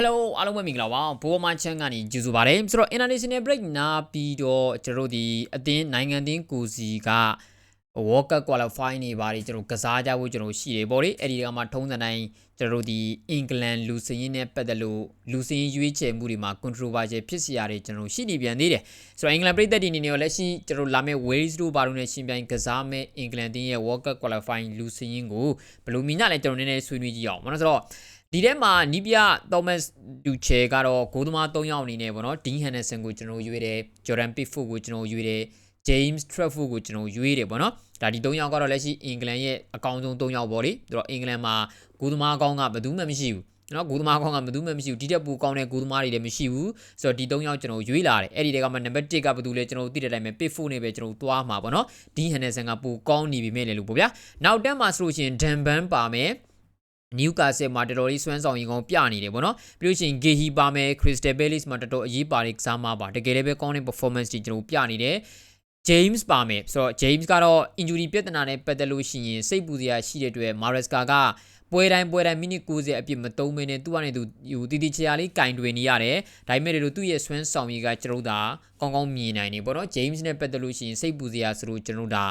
Hello အားလုံးပဲမင်္ဂလာပါဘိုးမချန်ကနေကြိုဆိုပါတယ်ဆိုတော့ international break နာပြီးတော့ကျွန်တော်တို့ဒီအသင်းနိုင်ငံသင်းကိုစီက World Cup qualify နေပါတယ်ကျွန်တော်ကစားကြဖို့ကျွန်တော်ရှိတယ်ဗောလေအဲ့ဒီကမှထုံးစံတိုင်းကျွန်တော်တို့ဒီအင်္ဂလန်လူစင်းရင်းနဲ့ပတ်သက်လို့လူစင်းရွေးချယ်မှုတွေမှာ controversial ဖြစ်စီရတယ်ကျွန်တော်ရှိနေပြန်သေးတယ်ဆိုတော့အင်္ဂလန်ပြည်သက်ဒီနေနေရောလက်ရှိကျွန်တော်လာမယ့် Wales တို့ဘာလို့လဲရှင်ပြိုင်ကစားမယ့်အင်္ဂလန်တင်းရဲ့ World Cup qualify လူစင်းရင်းကိုဘယ်လိုမြင်ကြလဲကျွန်တော်နည်းနည်းဆွေးနွေးကြည့်အောင်မနော်ဆိုတော့ ဒီထဲမှာနီးပြ Thomas Tuchel ကတော့ဂိုးသမား၃ယောက်အနေနဲ့ပေါ့နော် Dean Henderson ကိုကျွန်တော်ရွေးတယ် Jordan Pickford ကိုကျွန်တော်ရွေးတယ် James Trafford ကိုကျွန်တော်ရွေးတယ်ပေါ့နော်ဒါဒီ၃ယောက်ကတော့လက်ရှိအင်္ဂလန်ရဲ့အကောင်းဆုံး၃ယောက်ပေါ့လေသူတို့အင်္ဂလန်မှာဂိုးသမားကောင်းကဘယ်သူမှမရှိဘူးနော်ဂိုးသမားကောင်းကဘယ်သူမှမရှိဘူးဒီတက်ပူကောင်းတဲ့ဂိုးသမားတွေလည်းမရှိဘူးဆိုတော့ဒီ၃ယောက်ကျွန်တော်ရွေးလာတယ်အဲ့ဒီတဲကမှနံပါတ်1ကဘယ်သူလဲကျွန်တော်သိတဲ့အတိုင်းပဲ Pickford နဲ့ပဲကျွန်တော်သွားမှာပေါ့နော် Dean Henderson ကပူကောင်းနေပြီမဲ့လေလို့ပေါ့ဗျာနောက်တက်မှာဆိုလို့ရှိရင် Danban ပါမယ် နယူကာဆယ်မှာတော်တော်လေးစွမ်းဆောင်ရင်ကောင်းပြနေတယ်ဗောနော်ပြီးလို့ရှိရင်ဂေဟီပါမယ်ခရစ္စတယ်ဘဲလစ်မှာတော်တော်အရေးပါတဲ့ကစားမပါတကယ်လည်းပဲကောင်းတဲ့ performance တွေကျွန်တော်ပြနေတယ် James ပါမယ်ဆိုတော့ James ကတော့ injury ပြဿနာနဲ့ပတ်သက်လို့ရှိရင်စိတ်ပူစရာရှိတဲ့အတွက် Maresca က ပွဲတိုင်းပွဲတိုင်းမိနစ်90အပြည့်မသုံးမင်းနဲ့သူ့ကနေသူဟိုတီတီချာလေးကင်တွင်နေရတယ်ဒါပေမဲ့လို့သူ့ရဲ့ဆွမ်းဆောင်ရည်ကကျွန်တော်တို့ဒါကောင်းကောင်းမြင်နိုင်နေပေါ့နော် James နဲ့ပတ်သက်လို့ရှိရင်စိတ်ပူစရာဆိုလို့ကျွန်တော်တို့ဒါ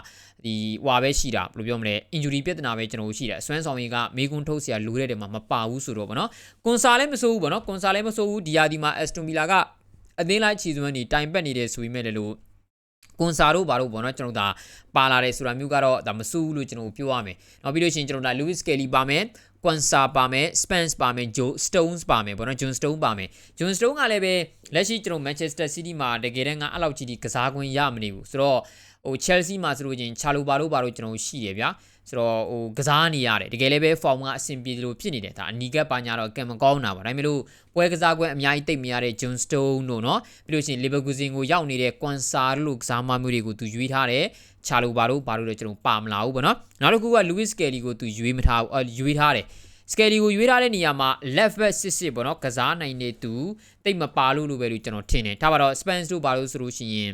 ဒီဟွာပဲရှိတာဘယ်လိုပြောမလဲ injury ပြဿနာပဲကျွန်တော်တို့ရှိတယ်ဆွမ်းဆောင်ရည်ကမေကွန်းထုတ်စရာလိုတဲ့တယ်မှာမပါဘူးဆိုတော့ပေါ့နော်ကွန်ဆာလည်းမဆိုးဘူးပေါ့နော်ကွန်ဆာလည်းမဆိုးဘူးဒီယာဒီမှာ Aston Villa ကအသင်းလိုက်ချီစွမ်းနေတိုင်ပတ်နေတယ်ဆိုပြီးမဲ့လည်းလို့ ကွန်ဆာတို့ဘာတို့ပေါ့နော်ကျွန်တော်ဒါပါလာတယ်ဆိုတာမျိုးကတော့ဒါမစူးလို့ကျွန်တော်ပြောရမယ်။နောက်ပြီးလို့ရှိရင်ကျွန်တော်ဒါ Lewis Kelly ပါမယ်။ Quansa ပါမယ် Spence ပါမယ် Joe Stones ပါမယ်ပေါ့နော် John Stone ပါမယ် John Stone ကလည်းပဲလက်ရှိကျွန်တော် Manchester City မှာတကယ်တမ်းကအဲ့လောက်ကြီးဒီကစားခွင့်ရမနေဘူးဆိုတော့ဟို Chelsea မှာဆိုလို့ချင်း Chalo ဘာလို့ဘာလို့ကျွန်တော်ရှိတယ်ဗျာ ဆိုတော့ဟိုကစားနေရတယ်တကယ်လည်းပဲ form ကအဆင်ပြေလို့ဖြစ်နေတယ်ဒါအနီးကပ်ပါညာတော့ကံမကောင်းတာပါဒါပေမဲ့လို့ပွဲကစားကွင်းအများကြီးတိတ်မရတဲ့ John Stone တို့နော်ပြီးလို့ရှိရင် Leverkusen ကိုရောက်နေတဲ့ Kwansa တို့ကစားမမျိုးတွေကိုသူရွေးထားတယ်ချာလိုပါတို့ဘာလို့လဲကျွန်တော်ပါမလာဘူးပေါ့နော်နောက်တစ်ခုက Louis Kelly ကိုသူရွေးမထားဘူးရွေးထားတယ်စကယ်လီကိုရွေးထားတဲ့နေရာမှာ left back စစ်စစ်ပေါ့နော်ကစားနိုင်နေသူတိတ်မပါလို့လို့ပဲလို့ကျွန်တော်ထင်တယ်ဒါပါတော့ Spence တို့ပါလို့ဆိုလို့ရှိရင်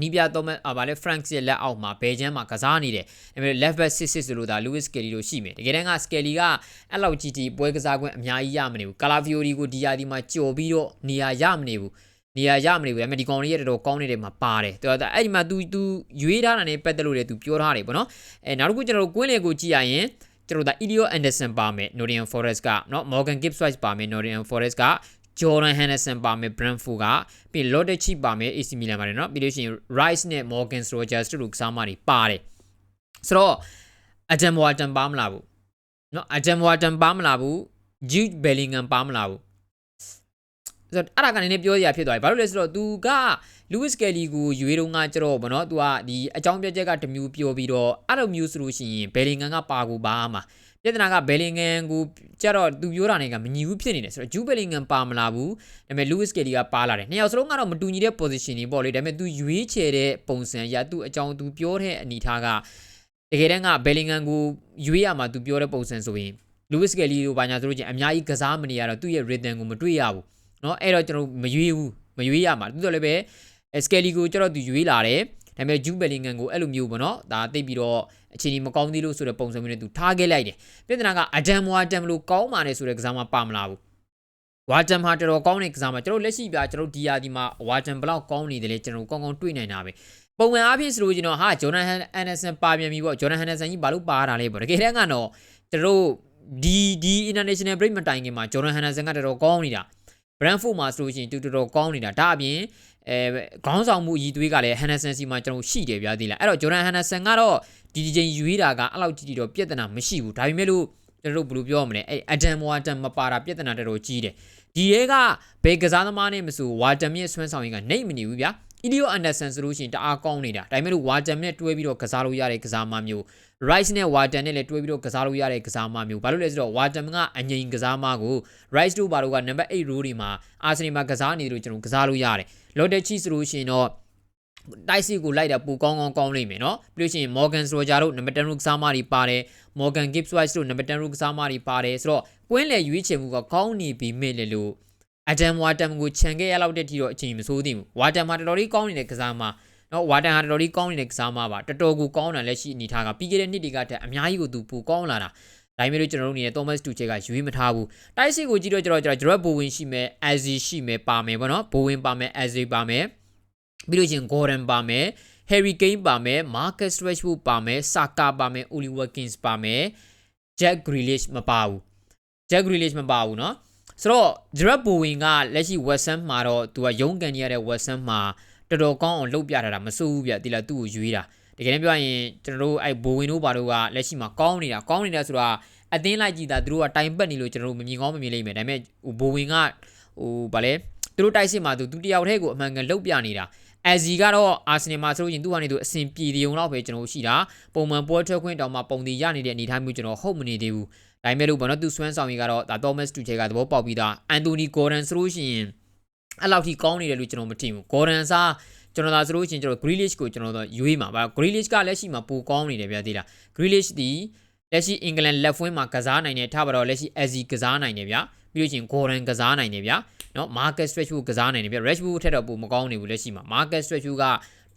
နီးပြတော့မဲ့ဗာလဲ Franks ရဲ့လက်အောက်မှာဘယ်ချမ်းမှာကစားနေတယ်ဒါပေမဲ့ left back စစ်စစ်ဆိုလို့ဒါ Louis Skelly တို့ရှိမယ်တကယ်တမ်းက Skelly ကအဲ့လောက်ကြီးကြီးပွဲကစားခွင့်အများကြီးရမနေဘူး Calafiori ကိုဒီယာဒီမှာကြော်ပြီးတော့နေရာရမနေဘူးနေရာရမနေဘူးဒါပေမဲ့ဒီကောင်လေးရတော်ကောင်းနေတယ်မှာပါတယ်သူကအဲ့ဒီမှာ तू तू ရွေးထားတာနဲ့ပတ်သက်လို့လေ तू ပြောထားတယ်ပေါ့နော်အဲနောက်တစ်ခုကျွန်တော်တို့ကွင်းလေကိုကြည့်ရရင်ကျွန်တော်ဒါ Elio Anderson ပါမယ် Nottingham Forest ကเนาะ Morgan Gibbs White ပါမယ် Nottingham Forest က Jordan Henderson ပါမယ် Brentford ကပြီး Lodechi ပါမယ် AC Milan ပါတယ်เนาะပြီးလို့ရှိရင် Rice နဲ့ Morgan Rogers တို့ကစားမတွေပါတယ်ဆိုတော့ Adam Wharton ပါမလားဘူးเนาะ Adam Wharton ပါမလားဘူး Jude Bellingham ပါမလားဘူးဆိုတော့အဲ့ဒါကနေနေပြောရဖြစ်သွားပြီဘာလို့လဲဆိုတော့ तू က Lewis Kelly ကိုရွေးတော့ငါကြတော့ဗောနော် तू ကဒီအကြောင်းပြချက်ကတမျိုးပြောပြီးတော့အဲ့လိုမျိုးဆိုလို့ရှိရင် Bellingham ကပါကိုပါမှာ ပြဿနာကဘယ်လင်ဂန်ကိုကြတော့သူပြောတာနဲ့ကမညီဘူးဖြစ်နေတယ်ဆိုတော့ဂျူးဘယ်လင်ဂန်ပါမလာဘူးဒါပေမဲ့လူးဝစ်ကယ်လီကပါလာတယ်နှစ်ယောက်စလုံးကတော့မတူညီတဲ့ position တွေပေါ့လေဒါပေမဲ့သူရွေးချယ်တဲ့ပုံစံအရသူအကြောင်းသူပြောတဲ့အနေထားကတကယ်တမ်းကဘယ်လင်ဂန်ကိုရွေးရမှာသူပြောတဲ့ပုံစံဆိုရင်လူးဝစ်ကယ်လီကိုဘာညာဆိုလို့ချင်းအများကြီးကစားမနေရတော့သူ့ရဲ့ rhythm ကိုမတွေ့ရဘူးเนาะအဲ့တော့ကျွန်တော်မရွေးဘူးမရွေးရမှာသူတို့လည်းပဲ scale ကိုကျတော့သူရွေးလာတယ် ဒါပေမဲ့ဂျူးဘယ်လင်ဂန်ကိုအဲ့လိုမျိုးပေါ့နော်ဒါသိပြီးတော့အခြေအနေမကောင်းသေးလို့ဆိုတဲ့ပုံစံမျိုးနဲ့သူထားခဲ့လိုက်တယ်ပြဿနာကအဒမ်ဝါတမ်လို့ကောင်းပါနဲ့ဆိုတဲ့ကစားမပါမလာဘူးဝါတမ်ဟာတော်တော်ကောင်းတဲ့ကစားမကျွန်တော်လက်ရှိပြကျွန်တော်ဒီယာဒီမှာဝါတမ်ဘလောက်ကောင်းနေတယ်လဲကျွန်တော်ကောင်းကောင်းတွေ့နိုင်တာပဲပုံမှန်အားဖြင့်ဆိုလို့ကျွန်တော်ဟာဂျော်ဒန်ဟန်အန်ဒဆန်ပါပြန်ပြီပေါ့ဂျော်ဒန်ဟန်ဒဆန်ကြီးဘာလို့ပါတာလဲပေါ့တကယ်တမ်းကတော့ကျွန်တော်ဒီဒီ international break မတိုင်ခင်မှာဂျော်ဒန်ဟန်ဒဆန်ကတော်တော်ကောင်းနေတာ Brentford မှာဆိုလို့ရှိရင်တူတော်တော်ကောင်းနေတာဒါအပြင် အဲခေါင်းဆောင်မှုအည်သွေးကလည်း Henderson စီမှာကျွန်တော်ရှိတယ်ဗျာသေးလားအဲ့တော့ Jordan Henderson ကတော့ဒီဒီချိန်ရွေးတာကအဲ့လောက်ကြီးတော့ပြဿနာမရှိဘူးဒါပေမဲ့လို့ကျွန်တော်တို့ဘယ်လိုပြောရမလဲအဲ့ Adam Wharton မပါတာပြဿနာတော်တော်ကြီးတယ်ဒီရဲကဘယ်ကစားသမားနဲ့မဆို Wharton ရဲ့ဆွမ်းဆောင်ရင်ကနေမနေဘူးဗျာ Ilio Anderson ဆိုလို့ရှိရင်တအားကောင်းနေတာဒါပေမဲ့လို့ Warden နဲ့တွဲပြီးတော့ကစားလို့ရတဲ့ကစားမမျိုး Rice နဲ့ Warden နဲ့လည်းတွဲပြီးတော့ကစားလို့ရတဲ့ကစားမမျိုးဘာလို့လဲဆိုတော့ Warden ကအငိန်ကစားမကို Rice တို့ဘာလို့က number 8 role တွေမှာ Arsenal မှာကစားနေတယ်လို့ကျွန်တော်ကစားလို့ရတယ် Lottechi ဆိုလို့ရှိရင်တော့တိုက်စီကိုလိုက်တာပူကောင်းကောင်းကောင်းလိမ့်မယ်နော်ပြီးလို့ရှိရင် Morgan Roger တို့ number 10 role ကစားမတွေပါတယ် Morgan Gibbs White တို့ number 10 role ကစားမတွေပါတယ်ဆိုတော့ကွင်းလေရွေးချယ်မှုကကောင်းနေပြီမဲ့လေလို့ အဒမ်ဝါတမ်ကိုခြံခဲ့ရလောက်တဲ့ထိတော့အချိန်မဆိုးသေးဘူးဝါတမ်မှာတော်တော်လေးကောင်းနေတဲ့ကစားမနော်ဝါတန်ဟာတော်တော်လေးကောင်းနေတဲ့ကစားမပါတော်တော်ကိုကောင်းတယ်လက်ရှိအနေထားကပြီးခဲ့တဲ့နှစ်တွေကတည်းကအများကြီးကိုသူပိုကောင်းလာတာ ဒါပေမဲ့လို့ကျွန်တော်တို့အနေနဲ့ Thomas Tuchel ကရွေးမထားဘူးတိုက်စစ်ကိုကြည့်တော့ကျွန်တော်ကျွန်တော် Gerard Bowen ရှိမယ် Azzi ရှိမယ်ပါမယ်ပေါ့နော် Bowen ပါမယ် Azzi ပါမယ်ပြီးလို့ချင်း Gordon ပါမယ် Harry Kane ပါမယ် Marcus Rashford ပါမယ် Saka ပါမယ် Oli Watkins ပါမယ် Jack Grealish မပါဘူး Jack Grealish မပါဘူးเนาะ ဆိုတော့ Gerard Bowen ကလက်ရှိ West Ham မှာတော့သူကရုံးကန်နေရတဲ့ West Ham မှာတော်တော်ကောင်းအောင်လှုပ်ပြထားတာမစိုးဘူးဗျဒီလားသူ့ကိုရွေးတာတကယ်တမ်းပြောရရင်ကျွန်တော်တို့အဲ့ Bowen တို့ဘာတို့ကလက်ရှိမှာကောင်းနေတာကောင်းနေတာဆိုတာအသင်းလိုက်ကြည့်တာသူတို့ကတိုင်ပတ်နေလို့ကျွန်တော်တို့မမြင်ကောင်းမမြင်လိမ့်မယ်ဒါပေမဲ့ဟို Bowen ကဟိုဗာလဲသူတို့တိုက်စစ်မှာသူသူတယောက်တည်းကိုအမှန်ကန်လှုပ်ပြနေတာ အဇီကတော့အာဆင်နယ်မှာဆိုလို့ရင်သူ့ကနေသူအဆင်ပြေတယ်ုံတော့ပဲကျွန်တော်ရှိတာပုံမှန်ပွဲထွက်ခွင့်တောင်မှပုံတည်ရနေတဲ့အနေအထားမျိုးကျွန်တော်ဟုတ်မနေသေးဘူးဒါပေမဲ့လို့ဘာလို့သူစွမ်းဆောင်ကြီးကတော့ဒါ Thomas Tuchel ကသဘောပေါက်ပြီးသား Anthony Gordon ဆိုလို့ရှိရင်အဲ့လောက်ထိကောင်းနေတယ်လို့ကျွန်တော်မထင်ဘူး Gordon စားကျွန်တော်သာဆိုလို့ရှိရင်ကျွန်တော် Grealish ကိုကျွန်တော်တို့ရွေးမှာဗာ Grealish ကလက်ရှိမှာပိုကောင်းနေတယ်ဗျာသေးလား Grealish ဒီလက်ရှိအင်္ဂလန်လက်ဖွင့်မှာကစားနိုင်တယ်ထားပါတော့လက်ရှိ Azzi ကစားနိုင်တယ်ဗျာ ပြီးလို့ရှိရင် Gordon ကစားနိုင်တယ်ဗျာနော် Marcus Rashford ကစားနိုင်တယ်ဗျ Rashford ထက်တော့ပိုမကောင်းနေဘူးလက်ရှိမှာ Marcus Rashford က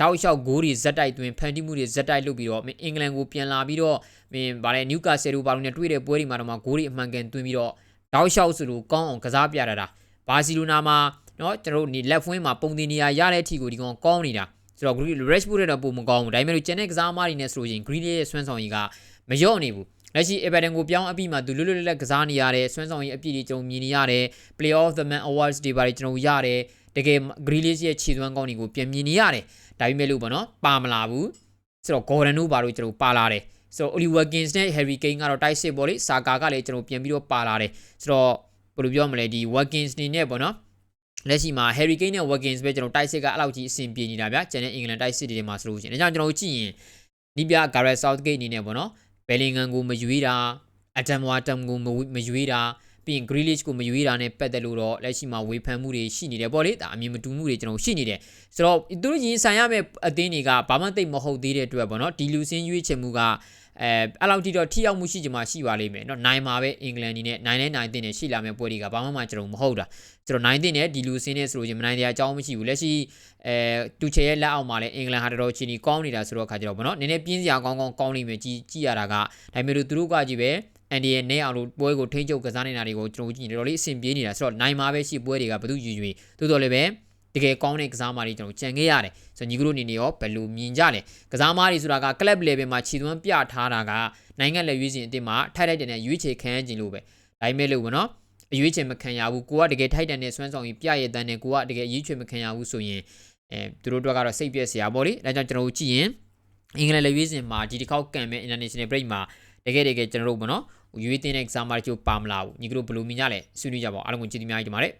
တောက်လျှောက်ဂိုးတွေဇက်တိုက်သွင်းဖန်တီးမှုတွေဇက်တိုက်လုပ်ပြီးတော့အင်္ဂလန်ကိုပြန်လာပြီးတော့မင်းဗာလဲနျူကာဆယ်တို့ဘာလို့နဲ့တွေ့တဲ့ပွဲတွေမှာတော့မှဂိုးတွေအမှန်ကန်သွင်းပြီးတော့တောက်လျှောက်ဆိုလို့ကောင်းအောင်ကစားပြတာတာဘာစီလိုနာမှာနော်ကျွန်တော်တို့ဒီလက်ဖွင့်မှာပုံတင်နေရရတဲ့အထိကိုဒီကောင်ကောင်းနေတာဆိုတော့ Rashford တော့ပုံမကောင်းဘူးဒါပေမဲ့လို့ကျန်တဲ့ကစားသမားတွေနဲ့ဆိုရင် Green ရဲ့ဆွမ်းဆောင်ရည်ကမလျော့နေဘူး လက်ရှိ Everton ကိုပြောင်းအပြီးမှာသူလွတ်လွတ်လပ်လပ်ကစားနေရတဲ့ဆွမ်းဆောင်ရည်အပြည့်တွေကျွန်တော်မြင်နေရတယ် Play of the Man Awards တွေပါတယ်ကျွန်တော်ရတယ်တကယ် Grealish ရဲ့ခြေသွမ်းကောင်းတွေကိုပြန်မြင်နေရတယ်ဒါပေမဲ့လို့ပေါ့နော်ပါမလာဘူးဆိုတော့ Gordon တို့ဘာလို့ကျွန်တော်ပါလာတယ်ဆိုတော့ Oli Watkins နဲ့ Harry Kane ကတော့တိုက်စစ်ပေါ့လေစာကာကလည်းကျွန်တော်ပြန်ပြီးတော့ပါလာတယ်ဆိုတော့ဘယ်လိုပြောမလဲဒီ Watkins နေနဲ့ပေါ့နော်လက်ရှိမှာ Harry Kane နဲ့ Watkins ပဲကျွန်တော်တိုက်စစ်ကအလောက်ကြီးအဆင်ပြေနေတာဗျာကျန်တဲ့အင်္ဂလန်တိုက်စစ်တွေမှာဆိုလို့ရှိရင်ဒါကြောင့်ကျွန်တော်ကြည့်ရင်ဒီပြ Gareth Southgate အနေနဲ့ပေါ့နော် Bellingham ကိုမရွေးတာ Adam Wharton ကိုမရွေးတာ ပြီးရင် Grealish ကိုမရွေးတာနဲ့ပတ်သက်လို့တော့လက်ရှိမှာဝေဖန်မှုတွေရှိနေတယ်ပေါ့လေဒါအမြင်မတူမှုတွေကျွန်တော်ရှိနေတယ်ဆိုတော့သူတို့ရင်ဆိုင်ရမယ့်အသင်းတွေကဘာမှသိမဟုတ်သေးတဲ့အတွက်ပေါ့နော်ဒီလူစင်းရွေးချယ်မှုကအဲအဲ့လောက်ထိတော့ထိရောက်မှုရှိကြမှာရှိပါလိမ့်မယ်เนาะနိုင်မှာပဲအင်္ဂလန်အနေနဲ့နိုင်နဲ့နိုင်တဲ့နဲ့ရှိလာမယ့်ပွဲတွေကဘာမှမှကျွန်တော်မဟုတ်တာကျွန်တော်နိုင်တဲ့နဲ့ဒီလူစင်းနဲ့ဆိုလို့ချင်းမနိုင်တဲ့အကြောင်းမရှိဘူးလက်ရှိအဲတူချေရဲ့လက်အောက်မှာလည်းအင်္ဂလန်ဟာတော်တော်ချီနီကောင်းနေတာဆိုတော့ခါကြတော့ဗောနော်နည်းနည်းပြင်းစရာကောင်းကောင်းကောင်းလိမ့်မယ်ကြည်ကြည့်ရတာကဒါပေမဲ့လို့သူတို့ကကြည့်ပဲ အန်ဒီရဲ့နဲ့အောင်လို့ပွဲကိုထိန်းချုပ်ကစားနေတာတွေကိုကျွန်တော်ကြည့်နေတော်တော်လေးအဆင်ပြေနေတာဆိုတော့နိုင်မှာပဲရှိပွဲတွေကဘယ်သူယူယူတိုးတော်လည်းပဲတကယ်ကောင်းတဲ့ကစားမားတွေကျွန်တော်ကြံခဲ့ရတယ်ဆိုတော့ညီကတို့အနေနဲ့ရောဘယ်လိုမြင်ကြလဲကစားမားတွေဆိုတာက club level မှာခြေသွမ်းပြထားတာကနိုင်ငံလက်ရွေးစင်အစ်မှာထိုက်ထိုက်တန်တဲ့ရွေးချယ်ခံရခြင်းလို့ပဲဒါပေမဲ့လို့ဗောနော်အရွေးချယ်မခံရဘူးကိုကတကယ်ထိုက်တန်တဲ့စွမ်းဆောင်ကြီးပြရတဲ့တန်နဲ့ကိုကတကယ်အရွေးချယ်မခံရဘူးဆိုရင်အဲသူတို့တို့ကတော့စိတ်ပြက်စရာပေါ့လေဒါကြောင့်ကျွန်တော်တို့ကြည့်ရင်အင်္ဂလန်လက်ရွေးစင်မှာဒီတစ်ခေါက်ကံမဲ့ international break မှာတကယ်တကယ်ကျွန်တော်တို့ဗောနော် ရွေးတင်တဲ့ exam တွေချို့ပါမလာဘူးညီကတို့ဘယ်လိုမြင်ကြလဲဆွေးနွေးကြပါဦးအားလုံးကိုကြည့်ပြီးများကြပါမယ်